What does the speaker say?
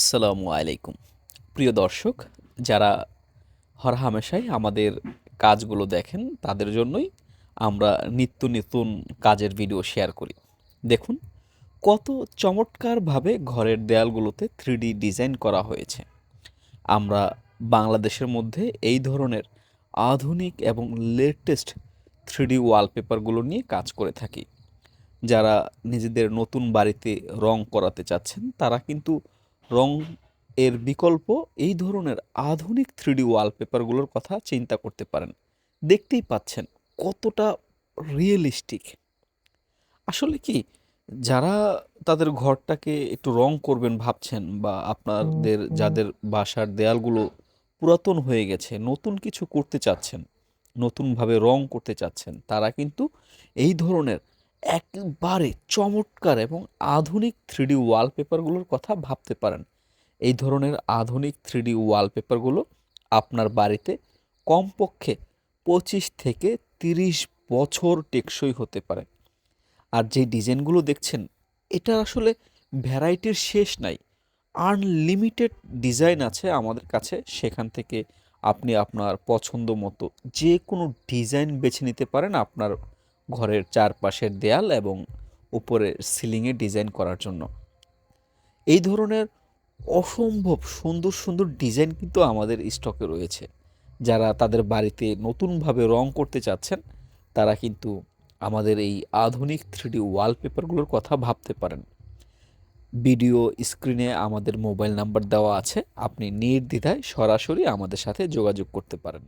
আসসালামু আলাইকুম। প্রিয় দর্শক, যারা হরহামেশাই আমাদের কাজগুলো দেখেন, তাদের জন্যই আমরা নিত্য নতুন কাজের ভিডিও শেয়ার করি। দেখুন, কত চমৎকারভাবে ঘরের দেয়ালগুলোতে থ্রি ডিজাইন করা হয়েছে। আমরা বাংলাদেশের মধ্যে এই ধরনের আধুনিক এবং লেটেস্ট থ্রিডি ওয়ালপেপারগুলো নিয়ে কাজ করে থাকি। যারা নিজেদের নতুন বাড়িতে রং করাতে চাচ্ছেন, তারা কিন্তু রং এর বিকল্প এই ধরনের আধুনিক থ্রিডি ওয়ালপেপারগুলোর কথা চিন্তা করতে পারেন। দেখতেই পাচ্ছেন কতটা রিয়েলিস্টিক আসলে কি, যারা তাদের ঘরটাকে একটু রং করবেন ভাবছেন বা আপনাদের যাদের বাসার দেয়ালগুলো পুরাতন হয়ে গেছে, নতুন কিছু করতে চাচ্ছেন, নতুনভাবে রং করতে চাচ্ছেন, তারা কিন্তু এই ধরনের একবারে চমৎকার এবং আধুনিক থ্রিডি ওয়ালপেপারগুলোর কথা ভাবতে পারেন। এই ধরনের আধুনিক থ্রিডি ওয়ালপেপারগুলো আপনার বাড়িতে কমপক্ষে পঁচিশ থেকে তিরিশ বছর টেকসই হতে পারে। আর যে ডিজাইনগুলো দেখছেন, এটা আসলে ভ্যারাইটির শেষ নাই। আনলিমিটেড ডিজাইন আছে আমাদের কাছে, সেখান থেকে আপনি আপনার পছন্দ মতো যে কোনো ডিজাইন বেছে নিতে পারেন আপনার ঘরের চারপাশের দেয়াল এবং উপরের সিলিংয়ে ডিজাইন করার জন্য। এই ধরনের অসম্ভব সুন্দর সুন্দর ডিজাইন কিন্তু আমাদের স্টকে রয়েছে। যারা তাদের বাড়িতে নতুনভাবে রং করতে চাচ্ছেন, তারা কিন্তু আমাদের এই আধুনিক থ্রিডি ওয়ালপেপারগুলোর কথা ভাবতে পারেন। ভিডিও স্ক্রিনে আমাদের মোবাইল নাম্বার দেওয়া আছে, আপনি নির্দ্বিধায় সরাসরি আমাদের সাথে যোগাযোগ করতে পারেন।